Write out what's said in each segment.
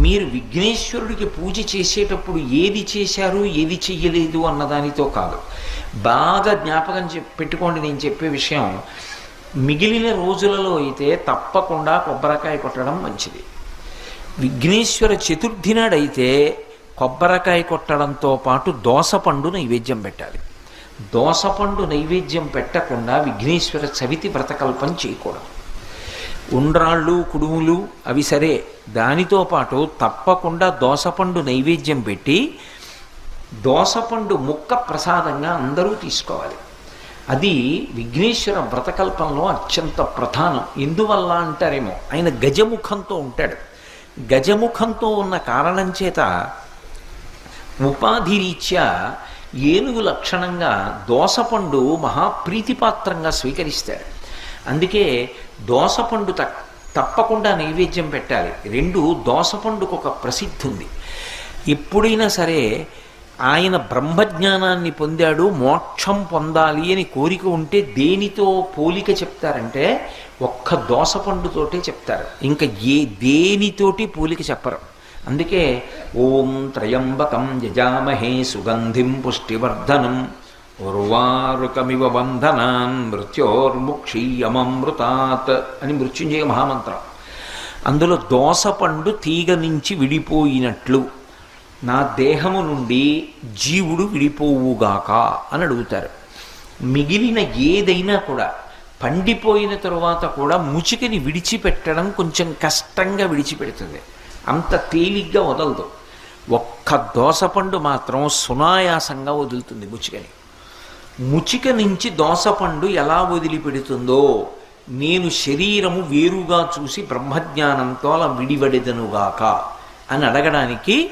మీరు విఘ్నేశ్వరుడికి పూజ చేసేటప్పుడు ఏది చేశారు ఏది చెయ్యలేదు అన్నదానితో కాదు. బాగా జ్ఞాపకం పెట్టుకోండి నేను చెప్పే విషయం. మిగిలిన రోజులలో అయితే తప్పకుండా కొబ్బరికాయ కొట్టడం మంచిది. విఘ్నేశ్వర చతుర్థి నాడైతే కొబ్బరికాయ కొట్టడంతో పాటు దోసపండు నైవేద్యం పెట్టాలి. దోసపండు నైవేద్యం పెట్టకుండా విఘ్నేశ్వర చవితి వ్రతకల్పం చేయకూడదు. ఉండ్రాళ్ళు కుడుములు అవి సరే. దానితో పాటు తప్పకుండా దోసపండు నైవేద్యం పెట్టి దోసపండు ముక్క ప్రసాదంగా అందరూ తీసుకోవాలి. అది విఘ్నేశ్వర వ్రతకల్పంలో అత్యంత ప్రధానం. ఎందువల్ల అంటారేమో? ఆయన గజముఖంతో ఉంటాడు. గజముఖంతో ఉన్న కారణం చేత ఉపాధి రీత్యా ఏనుగు లక్షణంగా దోసపండు మహాప్రీతిపాత్రంగా స్వీకరిస్తాడు. అందుకే దోసపండు త తప్పకుండా నైవేద్యం పెట్టాలి. రెండు దోసపండుకు ఒక ప్రసిద్ధి ఉంది ఎప్పుడైనా సరే ఆయన బ్రహ్మజ్ఞానాన్ని పొందాడు మోక్షం పొందాలి అని కోరిక ఉంటే దేనితో పోలిక చెప్తారంటే ఒక్క దోసపండుతోటే చెప్తారు. ఇంకా ఏ దేనితోటి పోలిక చెప్పరు. అందుకే ఓం త్రయంబకం యజామహే సుగంధిం పుష్టివర్ధనం. ఉర్వారుకమివ బంధనాన్ మృత్యోర్ముక్షీయమమృతాత్ అని మృత్యుంజయ మహామంత్రం. అందులో దోసపండు తీగ నుంచి విడిపోయినట్లు నా దేహము నుండి జీవుడు విడిపోవుగాక అని అడుగుతారు. మిగిలిన ఏదైనా కూడా పండిపోయిన తరువాత కూడా ముచికని విడిచిపెట్టడం కొంచెం కష్టంగా విడిచిపెడుతుంది. అంత తేలిగ్గా వదలదు. ఒక్క దోసపండు మాత్రం సునాయాసంగా వదులుతుంది ముచికని. ముచిక నుంచి దోసపండు ఎలా వదిలిపెడుతుందో నేను శరీరము వేరుగా చూసి బ్రహ్మజ్ఞానంతో అలా విడివడెదనుగాక అని అడగడానికి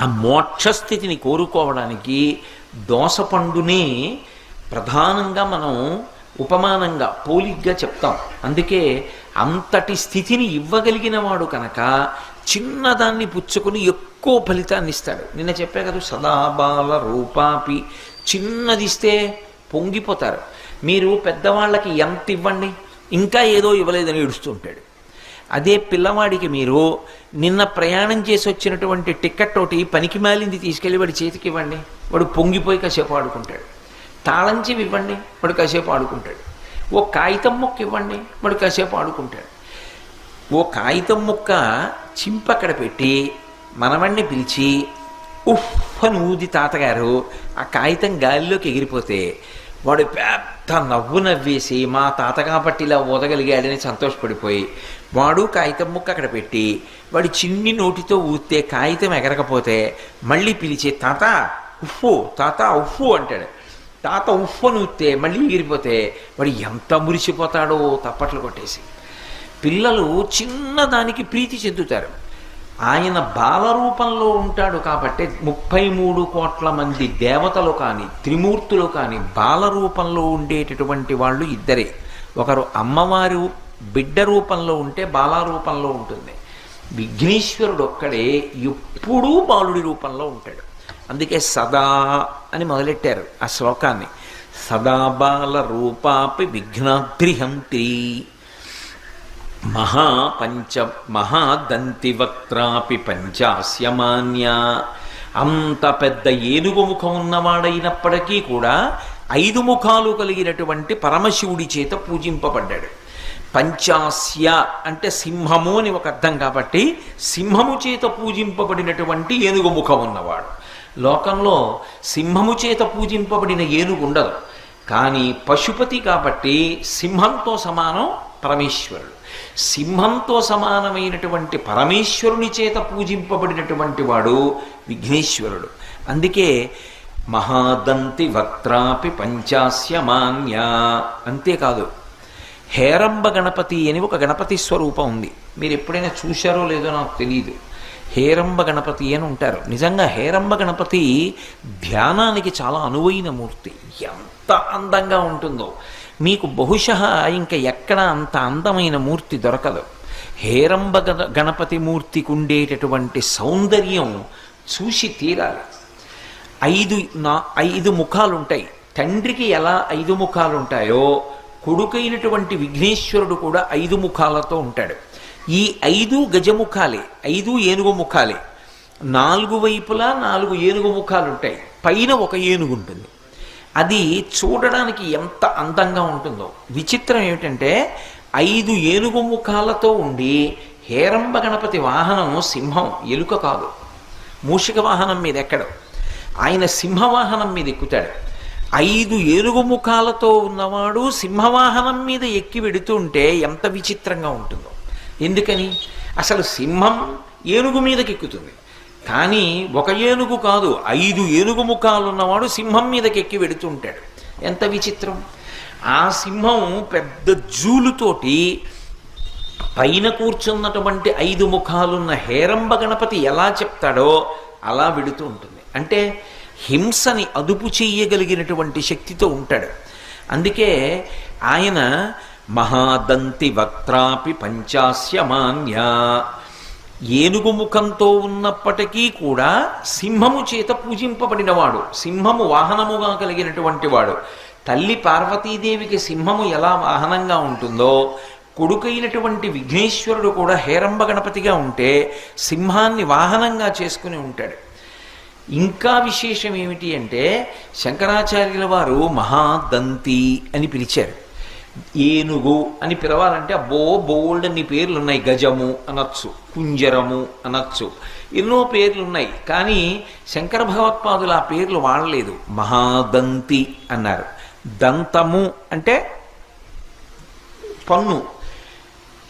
ఆ మోక్షస్థితిని కోరుకోవడానికి దోసపండునే ప్రధానంగా మనం ఉపమానంగా పోలిగ్గా చెప్తాం. అందుకే అంతటి స్థితిని ఇవ్వగలిగిన వాడు కనుక చిన్నదాన్ని పుచ్చుకొని ఎక్కువ ఫలితాన్ని ఇస్తాడు. నిన్న చెప్పా కదా సదాబాల రూపాపి చిన్నది ఇస్తే పొంగిపోతారు. మీరు పెద్దవాళ్ళకి ఎంత ఇవ్వండి? ఇంకా ఏదో ఇవ్వలేదని ఏడుస్తుంటాడు అదే పిల్లవాడికి మీరు నిన్న ప్రయాణం చేసి వచ్చినటువంటి టికెట్ ఒకటి పనికి మాలింది తీసుకెళ్ళి వాడి చేతికి ఇవ్వండి. వాడు పొంగిపోయి కాసేపు ఆడుకుంటాడు. తాళంచి ఇవ్వండి వాడు కాసేపు ఆడుకుంటాడు. ఓ కాగితం ముక్క ఇవ్వండి వాడు కాసేపు ఆడుకుంటాడు. ఓ కాగితం ముక్క చింపక్కడ పెట్టి మనవణ్ణి పిలిచి ఉఫ్ అని ఊది తాతగారు ఆ కాగితం గాలిలోకి ఎగిరిపోతే వాడు పెద్ద నవ్వు నవ్వేసి మా తాత కాబట్టి ఇలా ఊదగలిగాడని సంతోషపడిపోయి వాడు కాగితం ముక్క అక్కడ పెట్టి వాడి చిన్ని నోటితో ఊతే కాగితం ఎగరకపోతే మళ్ళీ పిలిచి తాత ఉఫ్ఫు తాత ఉఫ్ఫు అంటాడు. తాత ఉఫ్ అని ఊతే మళ్ళీ ఎగిరిపోతే వాడు ఎంత మురిసిపోతాడో తప్పట్లు కొట్టేసి. పిల్లలు చిన్నదానికి ప్రీతి చెందుతారు. ఆయన బాలరూపంలో ఉంటాడు కాబట్టి ముప్పై మూడు కోట్ల మంది దేవతలు కానీ త్రిమూర్తులు కానీ బాలరూపంలో ఉండేటటువంటి వాళ్ళు ఇద్దరే. ఒకరు అమ్మవారు బిడ్డ రూపంలో ఉంటే బాలారూపంలో ఉంటుంది. విఘ్నేశ్వరుడు ఒక్కడే ఎప్పుడూ బాలుడి రూపంలో ఉంటాడు. అందుకే సదా అని మొదలెట్టారు ఆ శ్లోకాన్ని. సదా బాల రూపాపి విఘ్నాద్రిహంత్రి మహాపంచ మహాదంతివక్త్రాపి పంచాస్యమాన్య. అంత పెద్ద ఏనుగు ముఖం ఉన్నవాడైనప్పటికీ కూడా ఐదు ముఖాలు కలిగినటువంటి పరమశివుడి చేత పూజింపబడ్డాడు. పంచాస్య అంటే సింహము అని ఒక అర్థం కాబట్టి సింహము చేత పూజింపబడినటువంటి ఏనుగు ముఖం ఉన్నవాడు. లోకంలో సింహము చేత పూజింపబడిన ఏనుగు ఉండదు. కానీ పశుపతి కాబట్టి సింహంతో సమానం పరమేశ్వరుడు. సింహంతో సమానమైనటువంటి పరమేశ్వరుని చేత పూజింపబడినటువంటి వాడు విఘ్నేశ్వరుడు. అందుకే మహాదంతి వక్త్రాపి పంచాస్యమాన్య అంతేకాదు హేరంబ గణపతి అని ఒక గణపతి స్వరూపం ఉంది. మీరు ఎప్పుడైనా చూశారో లేదో నాకు తెలియదు హేరంబ గణపతి అని ఉంటారు. నిజంగా హేరంబ గణపతి ధ్యానానికి చాలా అనువైన మూర్తి. ఎంత అందంగా ఉంటుందో. మీకు బహుశ ఇంకా ఎక్కడ అంత అందమైన మూర్తి దొరకదు. హేరంబ గణ గణపతి మూర్తికి ఉండేటటువంటి సౌందర్యం చూసి తీరాలి. ఐదు నా ఐదు ముఖాలు ఉంటాయి తండ్రికి ఎలా ఐదు ముఖాలు ఉంటాయో కొడుకైనటువంటి విఘ్నేశ్వరుడు కూడా ఐదు ముఖాలతో ఉంటాడు. ఈ ఐదు గజముఖాలే ఐదు ఏనుగు ముఖాలే. నాలుగు వైపులా నాలుగు ఏనుగు ముఖాలు ఉంటాయి పైన ఒక ఏనుగు ఉంటుంది. అది చూడడానికి ఎంత అందంగా ఉంటుందో. విచిత్రం ఏమిటంటే ఐదు ఏనుగు ముఖాలతో ఉండి హేరంబ గణపతి వాహనం సింహం ఎలుక కాదు. మూషిక వాహనం మీద ఎక్కడు? ఆయన సింహవాహనం మీద ఎక్కుతాడు. ఐదు ఏనుగు ముఖాలతో ఉన్నవాడు సింహవాహనం మీద ఎక్కి వెడుతుంటే ఎంత విచిత్రంగా ఉంటుందో. ఎందుకని? అసలు సింహం ఏనుగు మీదకి ఎక్కుతుంది కానీ ఒక ఏనుగు కాదు ఐదు ఏనుగు ముఖాలు ఉన్నవాడు సింహం మీదకి ఎక్కి వెడుతుంటాడు. ఎంత విచిత్రం! ఆ సింహం పెద్ద జూలుతోటి పైన కూర్చున్నటువంటి ఐదు ముఖాలున్న హేరంబ గణపతి ఎలా చెప్తాడో అలా వెడుతూ ఉంటుంది. అంటే హింసని అదుపు చెయ్యగలిగినటువంటి శక్తితో ఉంటాడు. అందుకే ఆయన మహాదంతి వక్త్రాపి పంచాస్యమాన్య ఏనుగు ముఖంతో ఉన్నప్పటికీ కూడా సింహము చేత పూజింపబడినవాడు సింహము వాహనముగా కలిగినటువంటి వాడు. తల్లి పార్వతీదేవికి సింహము ఎలా వాహనంగా ఉంటుందో కొడుకైనటువంటి విఘ్నేశ్వరుడు కూడా హేరంబ గణపతిగా ఉంటే సింహాన్ని వాహనంగా చేసుకుని ఉంటాడు. ఇంకా విశేషం ఏమిటి అంటే శంకరాచార్యుల వారు మహాదంతి అని పిలిచారు. ఏనుగు అని పిలవాలంటే అబ్బో బోల్డ్ అన్ని పేర్లు ఉన్నాయి గజము అనొచ్చు కుంజరము అనొచ్చు. ఎన్నో పేర్లు ఉన్నాయి కానీ శంకర భగవత్పాదులు ఆ పేర్లు వాడలేదు. మహాదంతి అన్నారు. దంతము అంటే పన్ను.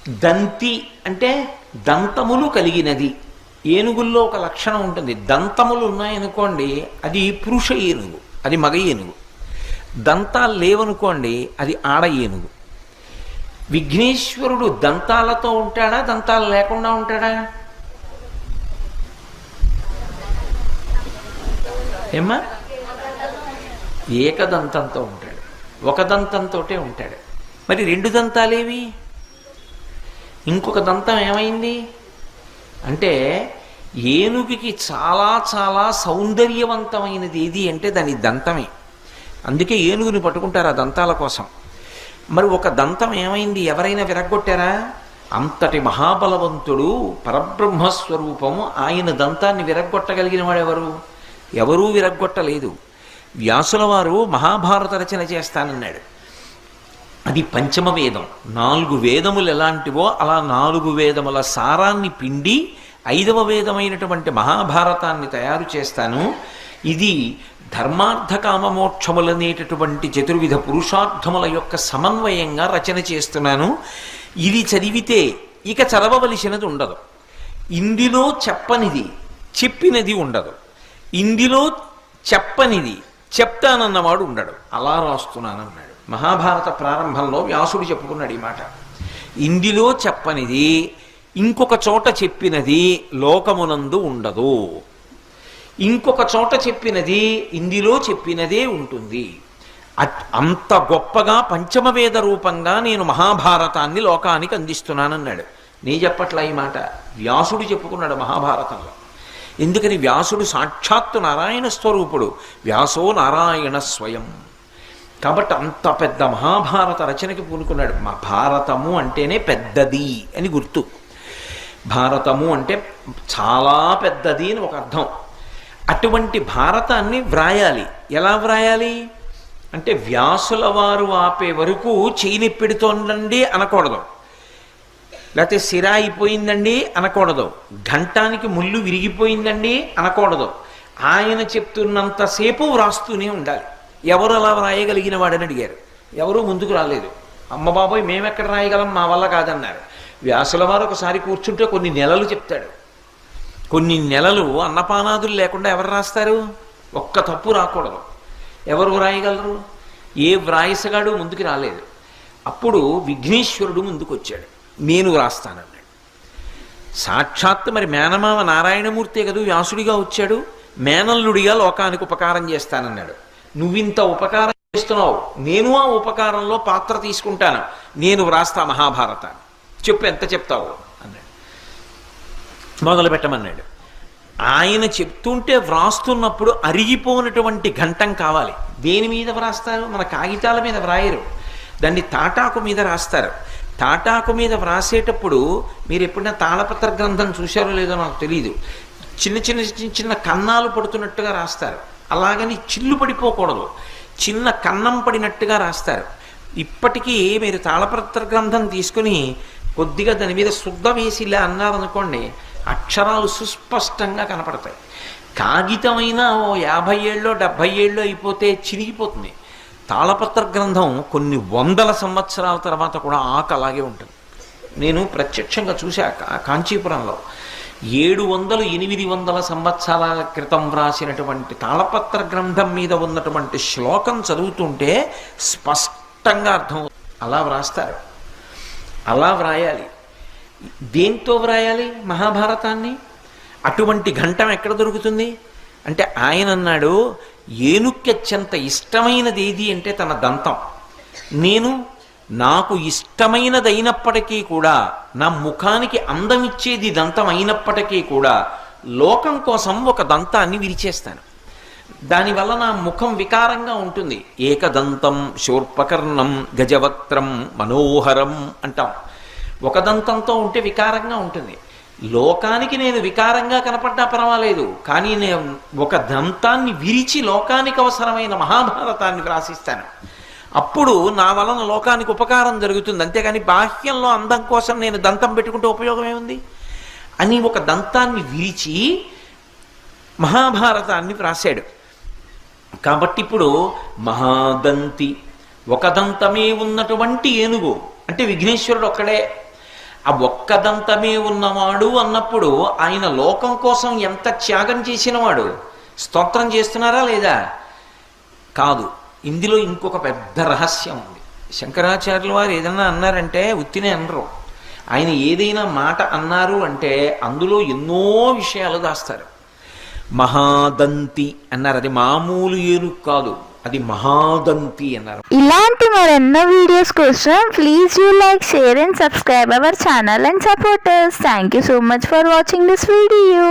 దంతి అంటే దంతములు కలిగినది. ఏనుగుల్లో ఒక లక్షణం ఉంటుంది. దంతములు ఉన్నాయనుకోండి అది పురుష ఏనుగు అది మగ ఏనుగు. దంతాలు లేవనుకోండి అది ఆడ ఏనుగు. విఘ్నేశ్వరుడు దంతాలతో ఉంటాడా దంతాలు లేకుండా ఉంటాడా? ఏమ్మా? ఏకదంతంతో ఉంటాడు. ఒక దంతంతో ఉంటాడు. మరి రెండు దంతాలేవి? ఇంకొక దంతం ఏమైంది? అంటే ఏనుగుకి చాలా చాలా సౌందర్యవంతమైనది ఏది అంటే దాని దంతమే. అందుకే ఏనుగుని పట్టుకుంటారు ఆ దంతాల కోసం. మరి ఒక దంతం ఏమైంది? ఎవరైనా విరగ్గొట్టారా? అంతటి మహాబలవంతుడు పరబ్రహ్మస్వరూపము ఆయన దంతాన్ని విరగ్గొట్టగలిగిన వాడెవరు ఎవరూ విరగ్గొట్టలేదు. వ్యాసుల వారు మహాభారత రచన చేస్తానన్నాడు. అది పంచమ వేదం. నాలుగు వేదములు ఎలాంటివో అలా నాలుగు వేదముల సారాన్ని పిండి ఐదవ వేదమైనటువంటి మహాభారతాన్ని తయారు చేస్తాను. ఇది ధర్మార్థకామమోక్షములనేటటువంటి చతుర్విధ పురుషార్థముల యొక్క సమన్వయంగా రచన చేస్తున్నాను. ఇది చదివితే ఇక చదవవలసినది ఉండదు. ఇందులో చెప్పనిది చెప్పినది ఉండదు. ఇందులో చెప్పనిది చెప్తానన్నవాడు ఉండడు. అలా రాస్తున్నానన్నాడు. మహాభారత ప్రారంభంలో వ్యాసుడు చెప్పుకున్నాడు ఈ మాట. ఇందులో చెప్పనిది ఇంకొక చోట చెప్పినది లోకమునందు ఉండదు. ఇంకొక చోట చెప్పినది ఇందులో చెప్పినదే ఉంటుంది. అట్- అంత గొప్పగా పంచమవేద రూపంగా నేను మహాభారతాన్ని లోకానికి అందిస్తున్నానన్నాడు. నీ చెప్పట్లా ఈ మాట? వ్యాసుడు చెప్పుకున్నాడు మహాభారతంలో. ఎందుకని వ్యాసుడు సాక్షాత్తు నారాయణ స్వరూపుడు? వ్యాసో నారాయణ స్వయం. కాబట్టి అంత పెద్ద మహాభారత రచనకి పూనుకున్నాడు. మా భారతము అంటేనే పెద్దది అని గుర్తు. భారతము అంటే చాలా పెద్దది అని ఒక అర్థం. అటువంటి భారతాన్ని వ్రాయాలి. ఎలా వ్రాయాలి? అంటే వ్యాసుల వారు ఆపే వరకు చేయి పెడుతోందండి అనకూడదు. లేకపోతే సిర అయిపోయిందండి అనకూడదు. ఘంటానికి ముళ్ళు విరిగిపోయిందండి అనకూడదు. ఆయన చెప్తున్నంతసేపు వ్రాస్తూనే ఉండాలి. ఎవరు అలా వ్రాయగలిగిన వాడని అడిగారు. ఎవరూ ముందుకు రాలేదు. అమ్మ బాబోయ్ మేమెక్కడ రాయగలం? మా వల్ల కాదన్నారు. వ్యాసుల వారు ఒకసారి కూర్చుంటే కొన్ని నెలలు చెప్తాడు. కొన్ని నెలలు అన్నపానాదులు లేకుండా ఎవరు రాస్తారు? ఒక్క తప్పు రాకూడదు. ఎవరు వ్రాయగలరు? ఏ వ్రాయసగాడు ముందుకు రాలేదు. అప్పుడు విఘ్నేశ్వరుడు ముందుకు వచ్చాడు నేను వ్రాస్తానన్నాడు. సాక్షాత్ మరి మేనమామ నారాయణమూర్తే కదూ వ్యాసుడిగా వచ్చాడు? మేనల్లుడిగా లోకానికి ఉపకారం చేస్తానన్నాడు. నువ్వింత ఉపకారం చేస్తున్నావు. నేను ఆ ఉపకారంలో పాత్ర తీసుకుంటాను. నేను వ్రాస్తా మహాభారతాన్ని. చెప్పు ఎంత చెప్తావు? మొదలు పెట్టమన్నాడు ఆయన చెప్తుంటే వ్రాస్తున్నప్పుడు అరిగిపోనటువంటి ఘంటం కావాలి. దేని మీద వ్రాస్తారు? మన కాగితాల మీద వ్రాయరు. దాన్ని తాటాకు మీద రాస్తారు. తాటాకు మీద వ్రాసేటప్పుడు మీరు ఎప్పుడైనా తాళపత్ర గ్రంథం చూశారో లేదో నాకు తెలియదు చిన్న చిన్న చిన్న చిన్న కన్నాలు పడుతున్నట్టుగా రాస్తారు. అలాగని చిల్లు పడిపోకూడదు. చిన్న కన్నం పడినట్టుగా రాస్తారు. ఇప్పటికీ మీరు తాళపత్ర గ్రంథం తీసుకుని కొద్దిగా దాని మీద శుద్ధ వేసి ఇలా అన్నారనుకోండి అక్షరాలు సుస్పష్టంగా కనపడతాయి. కాగితమైన ఓ యాభై ఏళ్ళో డెబ్భై ఏళ్ళో అయిపోతే చిరిగిపోతుంది తాళపత్ర గ్రంథం కొన్ని వందల సంవత్సరాల తర్వాత కూడా ఆక అలాగే ఉంటుంది. నేను ప్రత్యక్షంగా చూశా కాంచీపురంలో. ఏడు వందలు ఎనిమిది వందల సంవత్సరాల క్రితం వ్రాసినటువంటి తాళపత్ర గ్రంథం మీద ఉన్నటువంటి శ్లోకం చదువుతుంటే స్పష్టంగా అర్థం అలా వ్రాస్తారు. అలా వ్రాయాలి. దేంతో వ్రాయాలి మహాభారతాన్ని? అటువంటి ఘంటం ఎక్కడ దొరుకుతుంది? అంటే ఆయన అన్నాడు ఏనుక్కెచ్చంత ఇష్టమైనది ఏది అంటే తన దంతం. నేను నాకు ఇష్టమైనదైనప్పటికీ కూడా నా ముఖానికి అందమిచ్చేది దంతం అయినప్పటికీ కూడా లోకం కోసం ఒక దంతాన్ని విరిచేస్తాను. దానివల్ల నా ముఖం వికారంగా ఉంటుంది. ఏకదంతం శూర్పకర్ణం గజవక్త్రం మనోహరం అంటాం. ఒక దంతంతో ఉంటే వికారంగా ఉంటుంది. లోకానికి నేను వికారంగా కనపడ్డా పర్వాలేదు. కానీ నేను ఒక దంతాన్ని విరిచి లోకానికి అవసరమైన మహాభారతాన్ని వ్రాసిస్తాను. అప్పుడు నా వలన లోకానికి ఉపకారం జరుగుతుంది. అంతేగాని బాహ్యంలో అందం కోసం నేను దంతం పెట్టుకుంటే ఉపయోగం ఏముంది? అని ఒక దంతాన్ని విరిచి మహాభారతాన్ని వ్రాసాడు కాబట్టి ఇప్పుడు మహాదంతి ఒక దంతమే ఉన్నటువంటి ఏనుగు. అంటే విఘ్నేశ్వరుడు ఒక్కడే ఆ ఒక్క దంతమే ఉన్నవాడు అన్నప్పుడు ఆయన లోకం కోసం ఎంత త్యాగం చేసినవాడు? స్తోత్రం చేస్తున్నారా లేదా? కాదు. ఇందులో ఇంకొక పెద్ద రహస్యం ఉంది. శంకరాచార్యుల వారు ఏదన్నా అన్నారంటే ఉత్తినే అనరు. ఆయన ఏదైనా మాట అన్నారు అంటే అందులో ఎన్నో విషయాలు దాస్తారు. మహాదంతి అన్నారు. అది మామూలు ఏనుగు కాదు. అది మహాదంతి అన్నారు. ఇలాంటి మరెన్నో వీడియోస్ కోసం please you like share and subscribe our channel and supporters thank you so much for watching this video